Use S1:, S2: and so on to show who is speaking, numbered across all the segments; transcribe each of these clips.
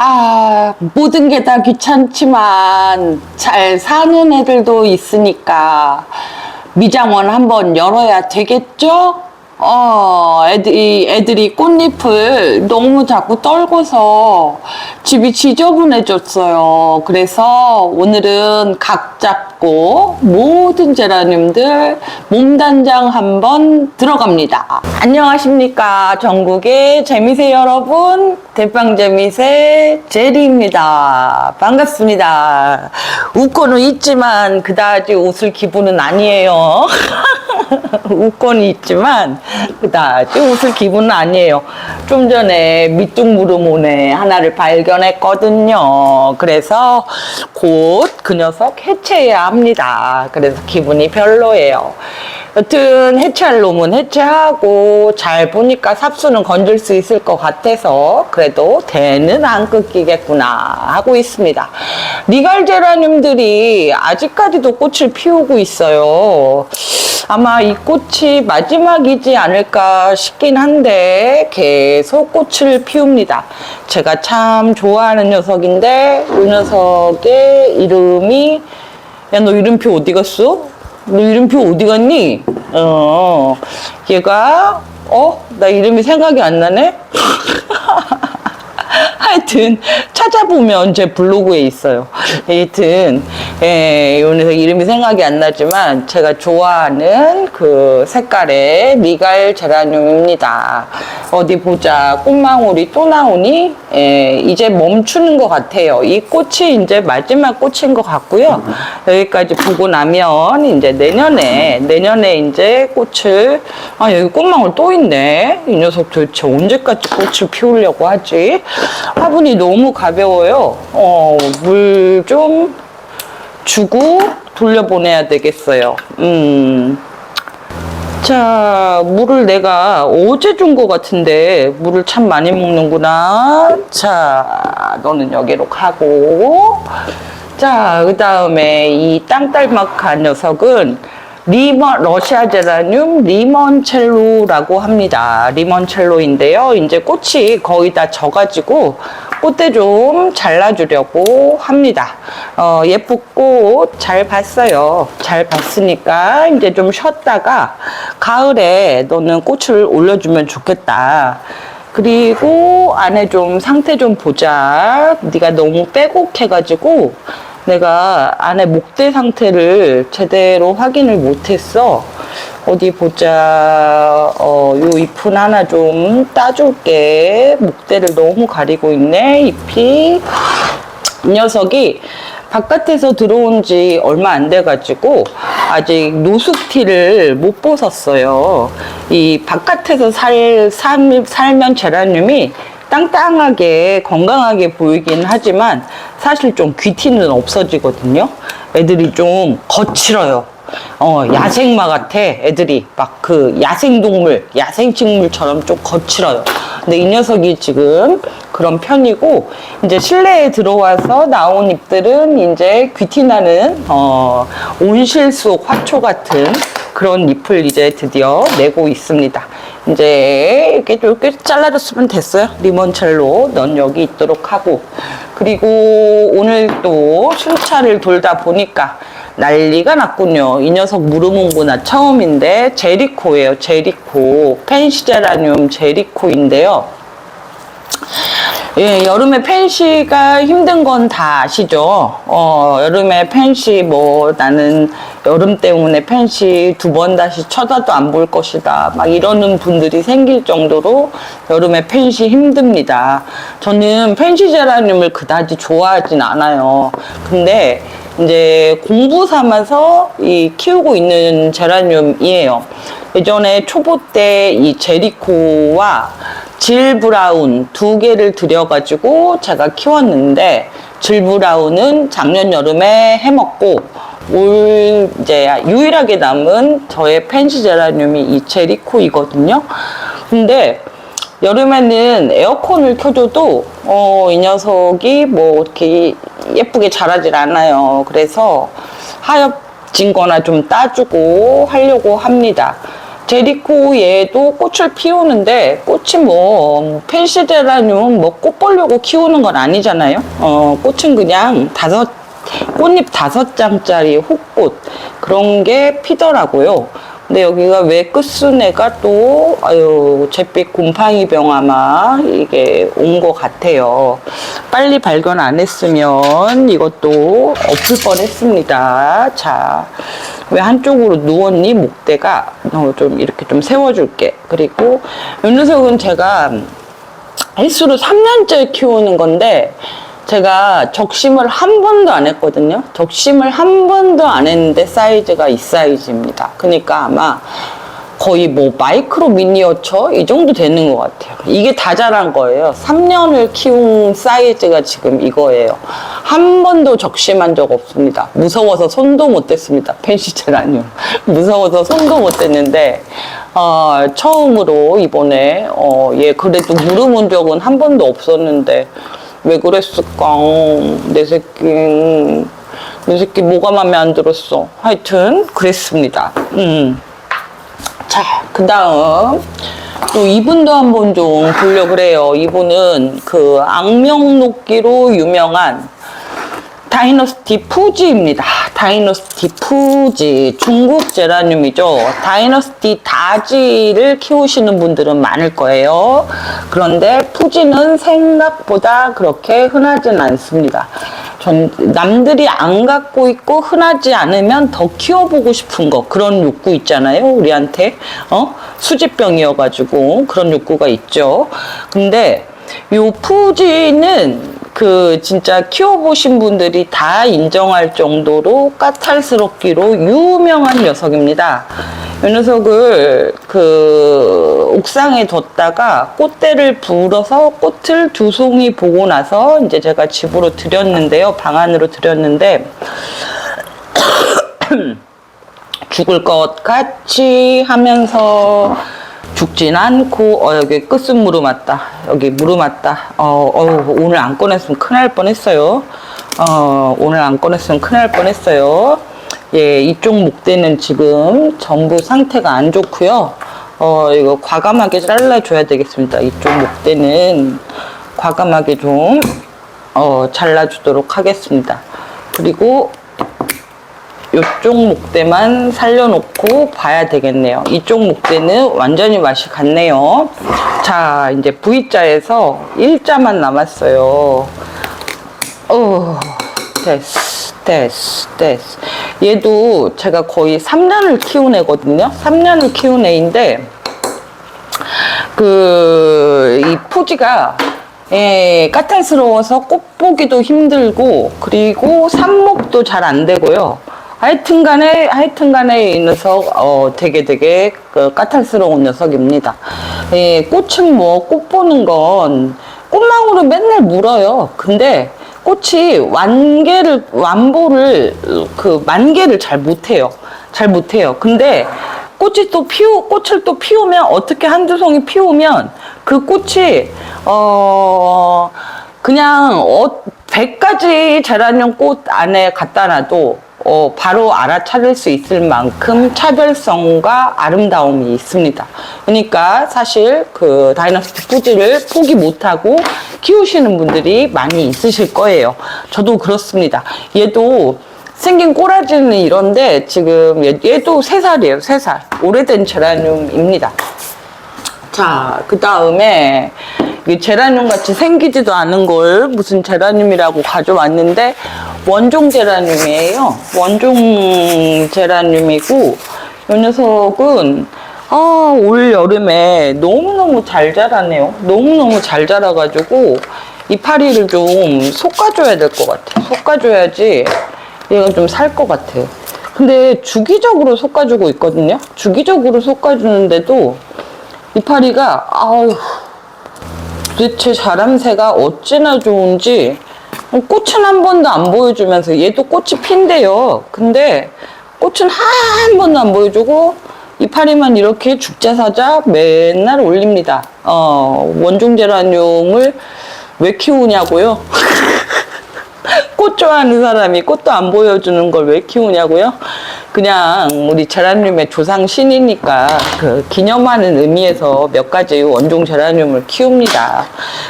S1: 아, 모든 게 다 귀찮지만 잘 사는 애들도 있으니까 미장원 한번 열어야 되겠죠? 어, 애들이, 애들이 꽃잎을 너무 자꾸 떨궈서 집이 지저분해졌어요. 그래서 오늘은 각 잡고 모든 제라늄들 몸단장 한번 들어갑니다. 안녕하십니까. 전국의 재미새 여러분. 대빵재미새 제리입니다. 반갑습니다. 웃고는 있지만 그다지 웃을 기분은 아니에요. 웃고는 있지만 그다지 웃을 기분은 아니에요. 좀 전에 밑둥무르모네 하나를 발견했거든요. 그래서 곧 그 녀석 해체해야 합니다. 그래서 기분이 별로예요. 여튼 해체할 놈은 해체하고 잘 보니까 삽수는 건질 수 있을 것 같아서 그래도 대는 안 끊기겠구나 하고 있습니다. 리갈 제라늄들이 아직까지도 꽃을 피우고 있어요. 아마 이 꽃이 마지막이지 않을까 싶긴 한데 계속 꽃을 피웁니다. 제가 참 좋아하는 녀석인데 이 녀석의 이름이 야 너 이름표 어디 갔어? 너 이름표 어디 갔니? 어 얘가 어? 나 이름이 생각이 안 나네? 하여튼 찾아보면 제 블로그에 있어요. 하여튼 예, 오늘 이름이 생각이 안 나지만 제가 좋아하는 그 색깔의 미갈 제라늄입니다. 어디 보자. 꽃망울이 또 나오니? 예, 이제 멈추는 것 같아요. 이 꽃이 이제 마지막 꽃인 것 같고요. 여기까지 보고 나면 이제 내년에 내년에 이제 꽃을 아 여기 꽃망울 또 있네. 이 녀석 도대체 언제까지 꽃을 피우려고 하지? 화분이 너무 가벼워요. 어, 물 좀 주고 돌려보내야 되겠어요. 음. 자, 물을 내가 어제 준 것 같은데, 물을 참 많이 먹는구나. 자, 너는 여기로 가고. 자, 그 다음에 이 땅딸막한 녀석은 리먼, 러시아 제라늄 리먼첼로라고 합니다. 리먼첼로인데요. 이제 꽃이 거의 다 져가지고 꽃대 좀 잘라주려고 합니다. 어, 꽃잘 봤어요. 잘 봤으니까 이제 좀 쉬었다가 가을에 너는 꽃을 올려주면 좋겠다. 그리고 안에 좀 상태 좀 보자. 네가 너무 빼곡해가지고 내가 안에 목대 상태를 제대로 확인을 못했어. 어디 보자. 어, 요 잎은 하나 좀 따줄게. 목대를 너무 가리고 있네, 잎이. 이 녀석이 바깥에서 들어온 지 얼마 안 돼가지고 아직 노숙티를 못 벗었어요. 이 바깥에서 살, 살, 살면 제라늄이 땅땅하게 건강하게 보이긴 하지만 사실 좀 귀티는 없어지거든요. 애들이 좀 거칠어요. 어, 야생마 같아, 애들이. 막 그 야생동물, 야생식물처럼 좀 거칠어요. 근데 이 녀석이 지금 그런 편이고, 이제 실내에 들어와서 나온 잎들은 이제 귀티나는, 어, 온실 속 화초 같은 그런 잎을 이제 드디어 내고 있습니다. 이제 이렇게 이렇게 잘라줬으면 됐어요. 리몬첼로 넌 여기 있도록 하고 그리고 오늘 또 순찰을 돌다 보니까 난리가 났군요. 이 녀석 무르몽구나 처음인데 제리코예요. 제리코 펜시제라늄 제리코인데요. 예, 여름에 펜시가 힘든 건 다 아시죠? 어, 여름에 펜시 뭐 나는 여름 때문에 펜시 두 번 다시 쳐다도 안 볼 것이다. 막 이러는 분들이 생길 정도로 여름에 펜시 힘듭니다. 저는 펜시 제라늄을 그다지 좋아하진 않아요. 근데 이제 공부 삼아서 이 키우고 있는 제라늄이에요. 예전에 초보 때 이 제리코와 질 브라운 두 개를 들여가지고 제가 키웠는데 질 브라운은 작년 여름에 해먹고 올 이제 유일하게 남은 저의 펜시 제라늄이 이 제리코이거든요. 근데 여름에는 에어컨을 켜줘도 어, 이 녀석이 뭐 이렇게 예쁘게 자라질 않아요. 그래서 하엽진 거나 좀 따주고 하려고 합니다. 제리코 얘도 꽃을 피우는데 꽃이 뭐 펜시제라늄 뭐 꽃 보려고 키우는 건 아니잖아요. 어, 꽃은 그냥 다섯 꽃잎 다섯 장짜리 혹꽃 그런 게 피더라고요. 근데 여기가 왜 끝순애가 또 아유 잿빛 곰팡이 병 아마 이게 온 것 같아요. 빨리 발견 안 했으면 이것도 엎을 뻔했습니다. 자, 왜 한쪽으로 누웠니 목대가 어, 좀 이렇게 좀 세워줄게. 그리고 요 녀석은 제가 횟수로 3년째 키우는 건데 제가 적심을 한 번도 안 했거든요. 적심을 한 번도 안 했는데 사이즈가 이 사이즈입니다. 그러니까 아마 거의 뭐 마이크로 미니어처 이 정도 되는 것 같아요. 이게 다 자란 거예요. 3년을 키운 사이즈가 지금 이거예요. 한 번도 적심한 적 없습니다. 무서워서 손도 못 댔습니다. 펜시제라늄. 무서워서 손도 못 댔는데 어, 처음으로 이번에 어, 얘 그래도 물어본 적은 한 번도 없었는데 왜 그랬을까? 내 새끼 내 새끼 뭐가 마음에 안 들었어. 하여튼 그랬습니다. 음. 자, 그 다음, 또 이분도 한번 좀 보려고 그래요. 이분은 그 악명높기로 유명한 다이너스티 푸지입니다. 다이너스티 푸지. 중국 제라늄이죠. 다이너스티 다지를 키우시는 분들은 많을 거예요. 그런데 푸지는 생각보다 그렇게 흔하진 않습니다. 전 남들이 안 갖고 있고 흔하지 않으면 더 키워보고 싶은 거 그런 욕구 있잖아요 우리한테 어 수지병이어가지고 그런 욕구가 있죠 근데 요 푸지는 그 진짜 키워보신 분들이 다 인정할 정도로 까탈스럽기로 유명한 녀석입니다. 이 녀석을 그 옥상에 뒀다가 꽃대를 불어서 꽃을 두 송이 보고 나서 이제 제가 집으로 들였는데요. 방 안으로 들였는데 죽을 것 같이 하면서 죽진 않고 어 여기 끝은 무릎맞다. 여기 무릎맞다. 어, 어 오늘 안 꺼냈으면 큰일 날 뻔했어요. 어 오늘 안 꺼냈으면 큰일 날 뻔했어요. 예 이쪽 목대는 지금 전부 상태가 안 좋고요. 어 이거 과감하게 잘라줘야 되겠습니다. 이쪽 목대는 과감하게 좀 어, 잘라주도록 하겠습니다. 그리고 이쪽 목대만 살려놓고 봐야 되겠네요. 이쪽 목대는 완전히 맛이 갔네요. 자, 이제 V자에서 일자만 남았어요. 어, 됐어, 됐어, 됐어. 얘도 제가 거의 3년을 키운 애거든요. 3년을 키운 애인데, 그, 이 포지가 예, 까탈스러워서 꽃 보기도 힘들고, 그리고 삽목도 잘 안 되고요. 하여튼 간에, 하여튼 간에 이 녀석, 어, 되게 되게 그 까탈스러운 녀석입니다. 예, 꽃은 뭐, 꽃 보는 건 꽃망울을 맨날 물어요. 근데 꽃이 완개를, 완보를, 그 만개를 잘 못해요. 잘 못해요. 근데 꽃이 또 피우, 꽃을 또 피우면, 어떻게 한두 송이 피우면 그 꽃이, 어, 그냥, 어, 100가지 제라늄 꽃 안에 갖다 놔도 어, 바로 알아차릴 수 있을 만큼 차별성과 아름다움이 있습니다. 그러니까 사실 그 다이너스티 푸지를 포기 못하고 키우시는 분들이 많이 있으실 거예요. 저도 그렇습니다. 얘도 생긴 꼬라지는 이런데 지금 얘, 얘도 세살이에요세살 오래된 제라늄입니다. 자, 그 다음에 이 제라늄 같이 생기지도 않은 걸 무슨 제라늄이라고 가져왔는데 원종 제라늄이에요. 원종 제라늄이고 이 녀석은 아, 올 여름에 너무너무 잘 자라네요. 너무너무 잘 자라가지고 이파리를 좀 솎아줘야 될 것 같아. 솎아줘야지 얘가 좀 살 것 같아. 근데 주기적으로 솎아주고 있거든요. 주기적으로 솎아주는데도 이파리가 아유 도대체 자람새가 어찌나 좋은지 꽃은 한 번도 안 보여주면서 얘도 꽃이 핀대요. 근데 꽃은 한 번도 안 보여주고 이파리만 이렇게 죽자사자 맨날 올립니다. 어, 원종 제라늄을 왜 키우냐고요? 꽃 좋아하는 사람이 꽃도 안 보여주는 걸 왜 키우냐고요? 그냥 우리 제라늄의 조상 신이니까 그 기념하는 의미에서 몇 가지 원종 제라늄을 키웁니다.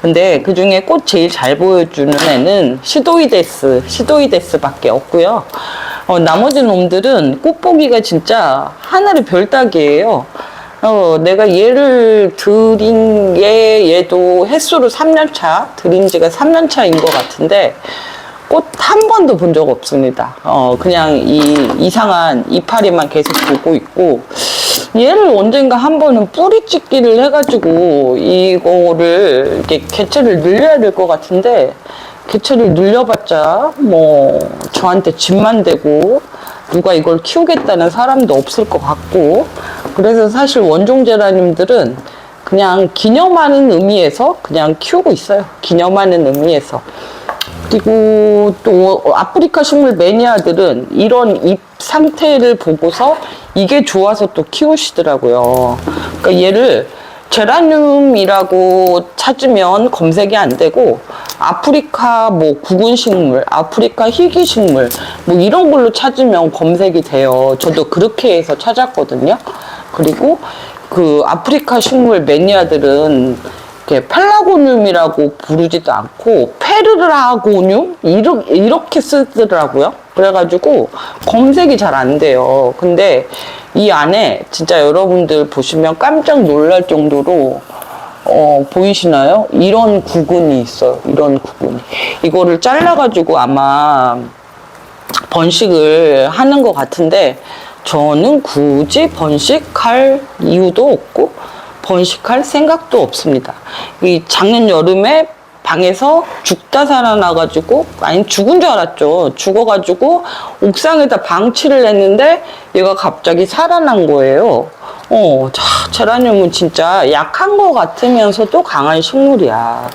S1: 근데 그 중에 꽃 제일 잘 보여주는 애는 시도이데스, 시도이데스밖에 없고요. 어, 나머지 놈들은 꽃 보기가 진짜 하늘의 별따기예요. 어, 내가 얘를 들인 게 얘도 횟수로 3년차, 들인 지가 3년차인 것 같은데, 꽃 한 번도 본 적 없습니다. 어, 그냥 이 이상한 이파리만 계속 보고 있고, 얘를 언젠가 한 번은 뿌리 찢기를 해가지고, 이거를, 이렇게 개체를 늘려야 될 것 같은데, 개체를 늘려봤자, 뭐, 저한테 집만 되고, 누가 이걸 키우겠다는 사람도 없을 것 같고, 그래서 사실 원종 제라늄들은 그냥 기념하는 의미에서 그냥 키우고 있어요. 기념하는 의미에서. 그리고 또 아프리카 식물 매니아들은 이런 잎 상태를 보고서 이게 좋아서 또 키우시더라고요. 그러니까 얘를 제라늄이라고 찾으면 검색이 안 되고 아프리카 뭐 구근 식물, 아프리카 희귀 식물 뭐 이런 걸로 찾으면 검색이 돼요. 저도 그렇게 해서 찾았거든요. 그리고 그 아프리카 식물 매니아들은 이렇게 펠라고늄이라고 부르지도 않고 페르라고늄 이렇게, 이렇게 쓰더라고요. 그래가지고 검색이 잘 안 돼요. 근데 이 안에 진짜 여러분들 보시면 깜짝 놀랄 정도로 어, 보이시나요? 이런 구근이 있어요. 이런 구근이. 이거를 잘라가지고 아마 번식을 하는 것 같은데 저는 굳이 번식할 이유도 없고 번식할 생각도 없습니다. 이 작년 여름에 방에서 죽다 살아나가지고 아니 죽은 줄 알았죠. 죽어가지고 옥상에다 방치를 했는데 얘가 갑자기 살아난 거예요. 어, 자, 제라늄은 진짜 약한 것 같으면서도 강한 식물이야.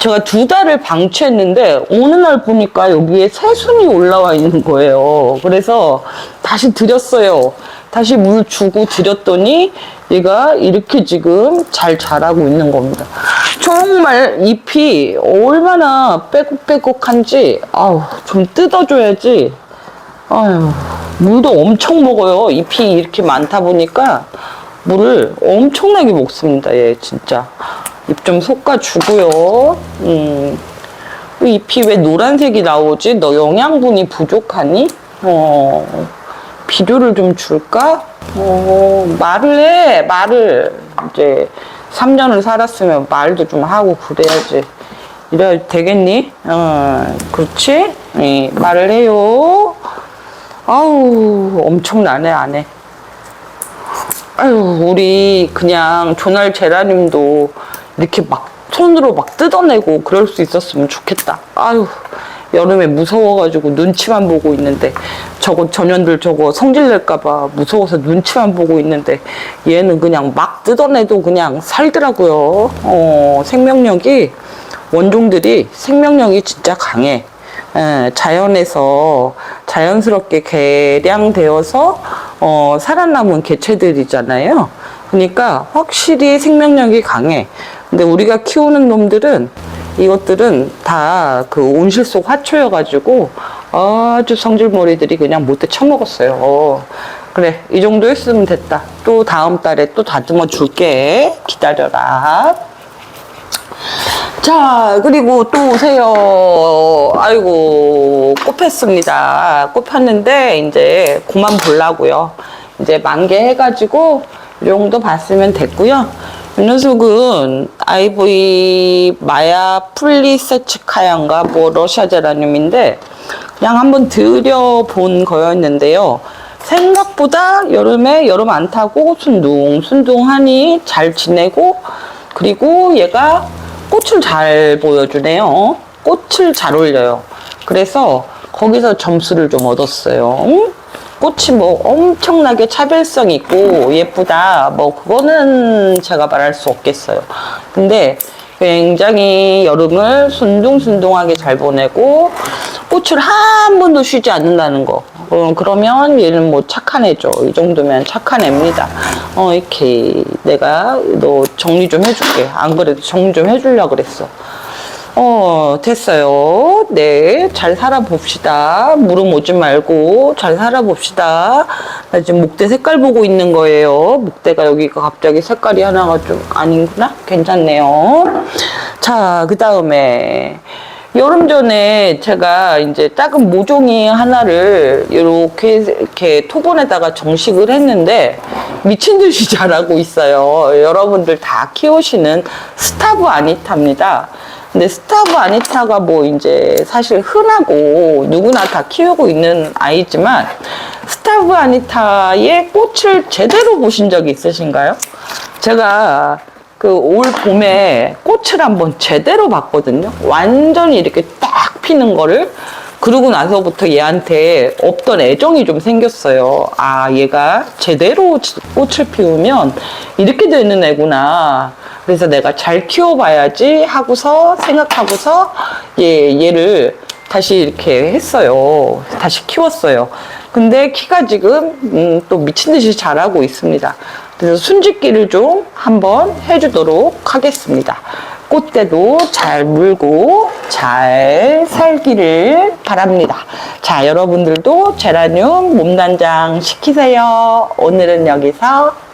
S1: 제가 두 달을 방치했는데 어느 날 보니까 여기에 새순이 올라와 있는 거예요. 그래서 다시 들였어요. 다시 물 주고 들였더니 얘가 이렇게 지금 잘 자라고 있는 겁니다. 정말 잎이 얼마나 빼곡빼곡한지 아우 좀 뜯어줘야지. 아유 물도 엄청 먹어요. 잎이 이렇게 많다 보니까 물을 엄청나게 먹습니다. 얘 진짜. 잎 좀 솎아주고요. 음. 이 잎이 왜 노란색이 나오지? 너 영양분이 부족하니? 어, 비료를 좀 줄까? 어, 말을 해, 말을. 이제 3년을 살았으면 말도 좀 하고 그래야지. 이래야 되겠니? 어, 그렇지? 예, 말을 해요. 아우, 엄청나네, 안 해. 아유, 우리 그냥 조날 제라늄도 이렇게 막 손으로 막 뜯어내고 그럴 수 있었으면 좋겠다. 아유, 여름에 무서워가지고 눈치만 보고 있는데 저거 전현들 저거 성질 낼까봐 무서워서 눈치만 보고 있는데 얘는 그냥 막 뜯어내도 그냥 살더라고요. 어, 생명력이 원종들이 생명력이 진짜 강해. 예, 자연에서 자연스럽게 개량되어서 어, 살아남은 개체들이잖아요. 그러니까 확실히 생명력이 강해. 근데 우리가 키우는 놈들은 이것들은 다 그 온실 속 화초여가지고 아주 성질머리들이 그냥 못돼 처먹었어요. 어, 그래, 이 정도 했으면 됐다. 또 다음 달에 또 다듬어 줄게. 기다려라. 자, 그리고 또 오세요. 아이고, 꽃 폈습니다. 꽃 폈는데, 이제 그만 보려고요. 이제 만개 해가지고, 이 정도 봤으면 됐고요. 이 녀석은 아이보이 마야 플리세츠카얀가 뭐 러시아 제라늄인데, 그냥 한번 들여본 거였는데요. 생각보다 여름에 여름 안 타고 순둥 순둥하니 잘 지내고, 그리고 얘가 꽃을 잘 보여주네요. 꽃을 잘 올려요. 그래서 거기서 점수를 좀 얻었어요. 응? 꽃이 뭐 엄청나게 차별성 있고 예쁘다. 뭐 그거는 제가 말할 수 없겠어요. 근데 굉장히 여름을 순둥순둥하게 잘 보내고 꽃을 한 번도 쉬지 않는다는 거. 어, 그러면 얘는 뭐 착한 애죠. 이 정도면 착한 애입니다. 어, 이렇게 내가 너 정리 좀 해줄게. 안 그래도 정리 좀 해주려고 그랬어. 어, 됐어요. 네, 잘 살아봅시다. 무릎 오지 말고 잘 살아봅시다. 나 지금 목대 색깔 보고 있는 거예요. 목대가 여기가 갑자기 색깔이 하나가 좀 아닌구나? 괜찮네요. 자, 그 다음에 여름 전에 제가 이제 작은 모종이 하나를 이렇게 이렇게 토본에다가 정식을 했는데 미친 듯이 자라고 있어요. 여러분들 다 키우시는 스타브 아니타입니다. 근데 스타브 아니타가 뭐 이제 사실 흔하고 누구나 다 키우고 있는 아이지만 스타브 아니타의 꽃을 제대로 보신 적이 있으신가요? 제가 그 올 봄에 꽃을 한번 제대로 봤거든요. 완전히 이렇게 딱 피는 거를. 그러고 나서부터 얘한테 없던 애정이 좀 생겼어요. 아, 얘가 제대로 꽃을 피우면 이렇게 되는 애구나. 그래서 내가 잘 키워봐야지 하고서 생각하고서 얘, 얘를 다시 이렇게 했어요. 다시 키웠어요. 근데 키가 지금 음, 또 미친 듯이 자라고 있습니다. 그래서 순짓기를 좀 한번 해주도록 하겠습니다. 꽃대도 잘 물고 잘 살기를 바랍니다. 자, 여러분들도 제라늄 몸단장 시키세요. 오늘은 여기서